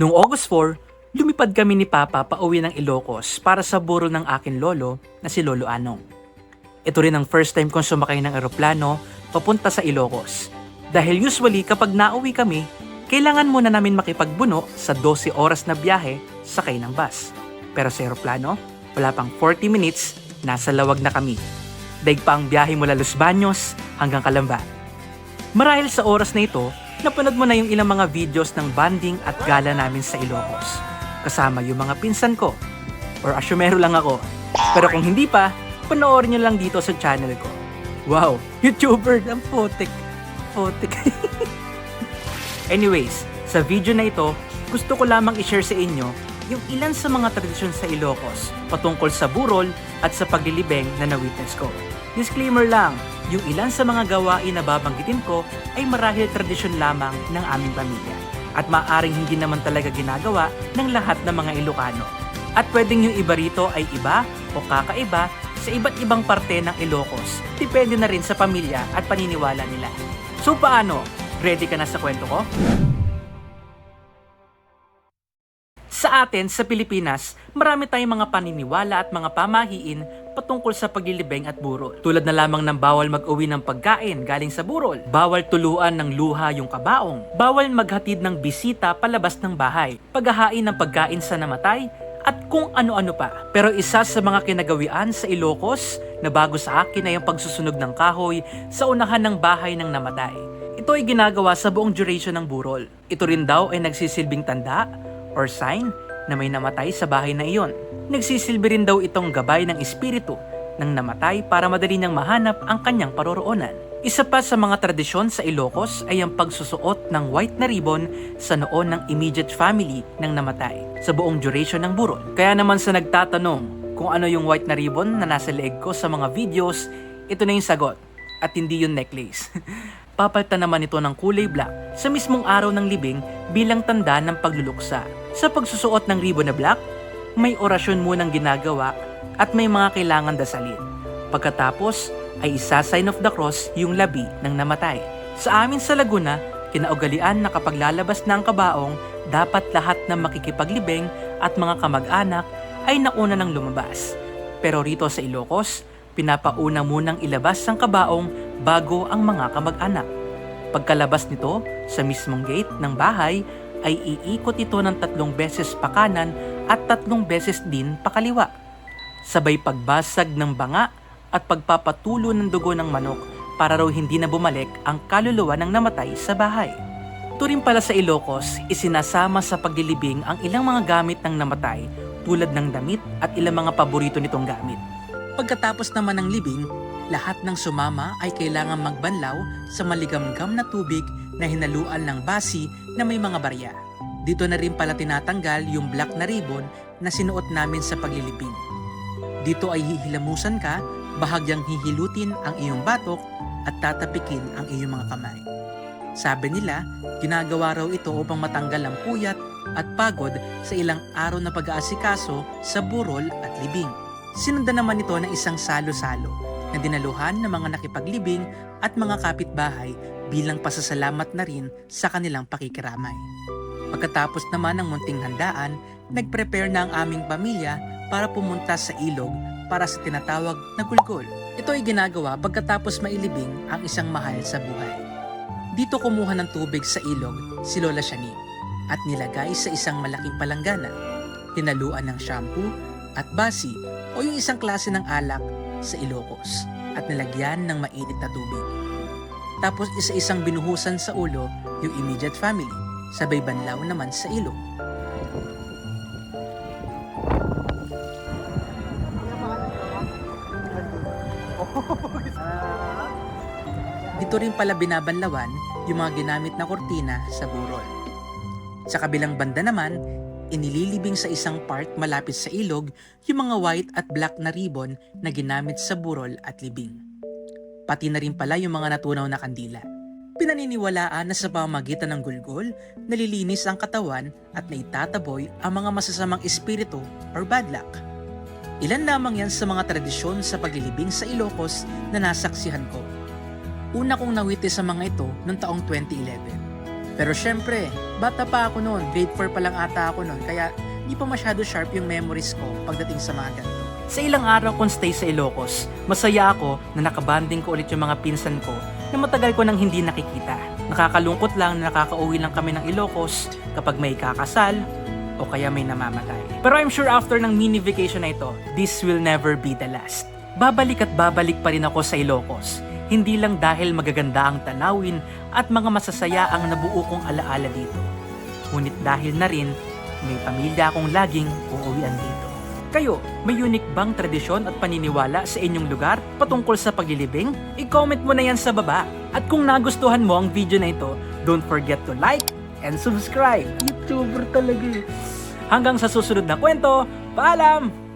Noong August 4, lumipad kami ni Papa pauwi ng Ilocos para sa burol ng akin lolo na si Lolo Anong. Ito rin ang first time kong sumakay ng eroplano papunta sa Ilocos. Dahil usually kapag nauwi kami, kailangan muna namin makipagbuno sa 12 oras na biyahe sakay ng bus. Pero sa eroplano, wala pang 40 minutes, nasa lawag na kami. Daig pa ang biyahe mula Los Baños hanggang Calamba. Marahil sa oras na ito, napanood mo na yung ilang mga videos ng banding at gala namin sa Ilocos. Kasama yung mga pinsan ko. Or asyumero lang ako. Pero kung hindi pa, panoorin nyo lang dito sa channel ko. Wow, YouTuber ng potik. Potik. Anyways, sa video na ito, gusto ko lamang i-share sa inyo yung ilan sa mga tradisyon sa Ilocos patungkol sa burol at sa paglilibeng na na-witness ko. Disclaimer lang, yung ilan sa mga gawain na babanggitin ko ay marahil tradisyon lamang ng aming pamilya at maaring hindi naman talaga ginagawa ng lahat ng mga Ilocano. At pwedeng yung iba rito ay iba o kakaiba sa iba't ibang parte ng Ilocos. Depende na rin sa pamilya at paniniwala nila. So paano? Ready ka na sa kwento ko? Sa atin, sa Pilipinas, marami tayong mga paniniwala at mga pamahiin patungkol sa paglilibeng at burol. Tulad na lamang ng bawal mag-uwi ng pagkain galing sa burol, bawal tuluan ng luha yung kabaong, bawal maghatid ng bisita palabas ng bahay, paghahain ng pagkain sa namatay, at kung ano-ano pa. Pero isa sa mga kinagawian sa Ilocos na bago sa akin ay ang pagsusunog ng kahoy sa unahan ng bahay ng namatay. Ito ay ginagawa sa buong duration ng burol. Ito rin daw ay nagsisilbing tanda or sign na may namatay sa bahay na iyon. Nagsisilbi rin daw itong gabay ng espiritu ng namatay para madali niyang mahanap ang kanyang paroroonan. Isa pa sa mga tradisyon sa Ilocos ay ang pagsusuot ng white na ribbon sa noon ng immediate family ng namatay sa buong duration ng burol. Kaya naman sa nagtatanong kung ano yung white na ribbon na nasa leeg ko sa mga videos, ito na yung sagot at hindi yung necklace. Papalitan naman ito ng kulay black sa mismong araw ng libing bilang tanda ng pagluluksa. Sa pagsusuot ng ribbon na black, may orasyon munang ginagawa at may mga kailangan dasalin. Pagkatapos ay isa sign of the cross yung labi ng namatay. Sa amin sa Laguna, kinaugalian na kapag lalabas na ang kabaong, dapat lahat ng makikipaglibeng at mga kamag-anak ay nauna ng lumabas. Pero rito sa Ilocos, pinapauna munang ilabas ang kabaong bago ang mga kamag-anak. Pagkalabas nito sa mismong gate ng bahay ay iikot ito ng tatlong beses pa kanan at tatlong beses din pakaliwa. Sabay pagbasag ng banga at pagpapatulo ng dugo ng manok para raw hindi na bumalik ang kaluluwa ng namatay sa bahay. Turing pala sa Ilocos, isinasama sa paglilibing ang ilang mga gamit ng namatay tulad ng damit at ilang mga paborito nitong gamit. Pagkatapos naman ng libing, lahat ng sumama ay kailangan magbanlaw sa maligamgam na tubig na hinaluan ng basi na may mga barya. Dito na rin pala tinatanggal yung black na ribbon na sinuot namin sa paglilibing. Dito ay hihilamusan ka, bahagyang hihilutin ang iyong batok at tatapikin ang iyong mga kamay. Sabi nila, ginagawa raw ito upang matanggal ang puyat at pagod sa ilang araw na pag-aasikaso sa burol at libing. Sinundan naman ito ng isang salo-salo na dinaluhan ng mga nakipaglibing at mga kapitbahay bilang pasasalamat na rin sa kanilang pakikiramay. Pagkatapos naman ng munting handaan, nag-prepare na ang aming pamilya para pumunta sa ilog para sa tinatawag na gulgol. Ito ay ginagawa pagkatapos mailibing ang isang mahal sa buhay. Dito kumuha ng tubig sa ilog si Lola Shani at nilagay sa isang malaking palanggana. Hinaluan ng shampoo at basi o yung isang klase ng alak sa Ilocos at nilagyan ng mainit na tubig. Tapos isa-isang binuhusan sa ulo yung immediate family, sabay banlaw naman sa ilog. Dito rin pala binabanlawan yung mga ginamit na kortina sa burol. Sa kabilang banda naman, inililibing sa isang part malapit sa ilog yung mga white at black na ribbon na ginamit sa burol at libing. Pati na rin pala yung mga natunaw na kandila. Pinaniniwalaan na sa pamamagitan ng gulgol, nalilinis ang katawan at naitataboy ang mga masasamang espiritu or bad luck. Ilan lamang yan sa mga tradisyon sa paglilibing sa Ilocos na nasaksihan ko. Una kong nawiti sa mga ito noong taong 2011. Pero syempre, bata pa ako noon, grade 4 pa lang ata ako noon, kaya hindi pa masyado sharp yung memories ko pagdating sa mga ganito. Sa ilang araw kong stay sa Ilocos, masaya ako na nakabanding ko ulit yung mga pinsan ko na matagal ko nang hindi nakikita. Nakakalungkot lang na nakakauwi lang kami ng Ilocos kapag may kakasal o kaya may namamatay. Pero I'm sure after ng mini vacation na ito, this will never be the last. Babalik at babalik pa rin ako sa Ilocos. Hindi lang dahil magaganda ang tanawin at mga masasaya ang nabuo kong alaala dito. Ngunit dahil na rin, may pamilya akong laging uuwian dito. Kayo, may unique bang tradisyon at paniniwala sa inyong lugar patungkol sa paglilibing? I-comment mo na yan sa baba. At kung nagustuhan mo ang video na ito, don't forget to like and subscribe. YouTuber talaga eh. Hanggang sa susunod na kwento, paalam!